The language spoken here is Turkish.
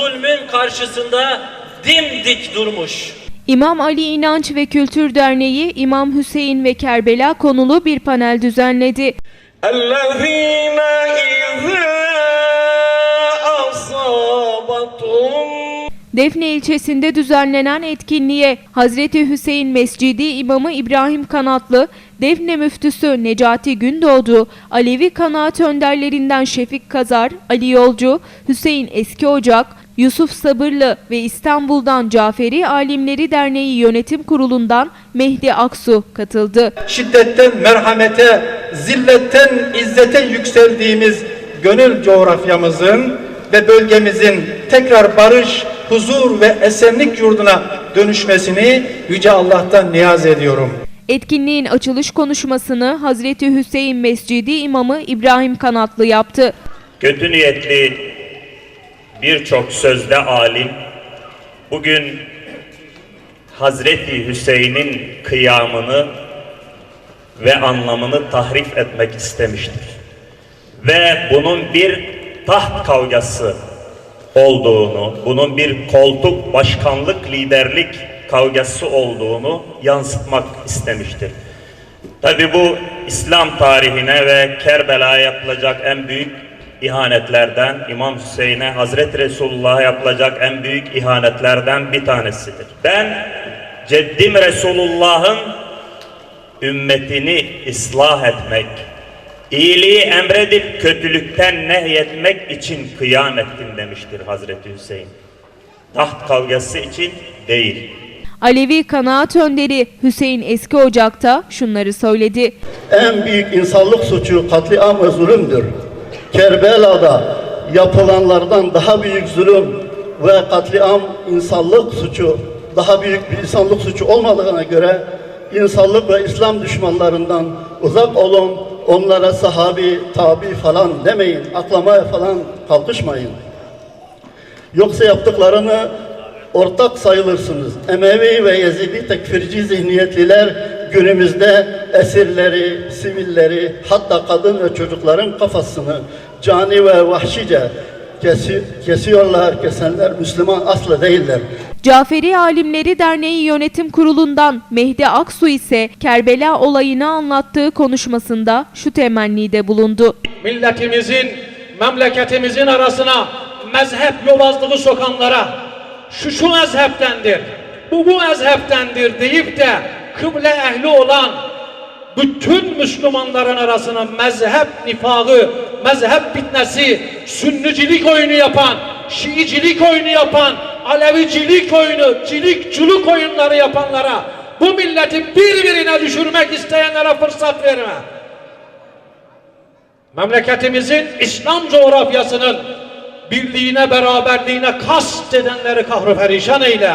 zulmün karşısında dimdik durmuş. İmam Ali İnanç ve Kültür Derneği İmam Hüseyin ve Kerbela konulu bir panel düzenledi. Defne ilçesinde düzenlenen etkinliğe Hazreti Hüseyin Mescidi İmamı İbrahim Kanatlı, Defne Müftüsü Necati Gündoğdu, Alevi Kanaat Önderlerinden Şefik Kazar, Ali Yolcu, Hüseyin Eski Ocak, Yusuf Sabırlı ve İstanbul'dan Caferi Alimleri Derneği Yönetim Kurulu'ndan Mehdi Aksu katıldı. şiddetten merhamete, zilletten izzete yükseldiğimiz gönül coğrafyamızın ve bölgemizin tekrar barış, huzur ve esenlik yurduna dönüşmesini Yüce Allah'tan niyaz ediyorum. Etkinliğin açılış konuşmasını Hazreti Hüseyin Mescidi İmamı İbrahim Kanatlı yaptı. kötü niyetli birçok sözde alim bugün Hazreti Hüseyin'in kıyamını ve anlamını tahrif etmek istemiştir. Ve bunun bir taht kavgası olduğunu, bunun bir koltuk, başkanlık, liderlik kavgası olduğunu yansıtmak istemiştir. Tabi bu İslam tarihine ve Kerbela'ya yapılacak en büyük ihanetlerden, İmam Hüseyin'e, Hazreti Resulullah'a yapılacak en büyük ihanetlerden bir tanesidir. Ben Ceddim Resulullah'ın ümmetini ıslah etmek, iyiliği emredip kötülükten nehyetmek için kıyam ettim demiştir Hazreti Hüseyin. Taht kavgası için değil. Alevi kanaat önderi Hüseyin Eski Ocak'ta şunları söyledi. en büyük insanlık suçu katliam ve zulümdür. Kerbela'da yapılanlardan daha büyük zulüm ve katliam insanlık suçu, daha büyük bir insanlık suçu olmadığına göre insanlık ve İslam düşmanlarından uzak olun, onlara sahabi, tabi falan demeyin, aklamaya falan kalkışmayın. Yoksa yaptıklarını ortak sayılırsınız. Emevi ve Yezidi tekfirci zihniyetliler günümüzde esirleri, sivilleri, hatta kadın ve çocukların kafasını cani ve vahşice kesi- kesiyorlar. Kesenler Müslüman aslı değiller. Caferi Alimleri Derneği Yönetim Kurulu'ndan Mehdi Aksu ise Kerbela olayını anlattığı konuşmasında şu temennide bulundu. milletimizin, memleketimizin arasına mezhep yobazlığı sokanlara şu şu mezheptendir, bu bu mezheptendir deyip de kıble ehli olan bütün Müslümanların arasına mezhep nifağı, mezhep bitnesi, sünnicilik oyunu yapan, şiicilik oyunu yapan, alevicilik oyunu, cilik oyunları yapanlara, bu milleti birbirine düşürmek isteyenlere fırsat verme memleketimizin İslam coğrafyasının birliğine, beraberliğine kast edenleri kahru perişan eyle.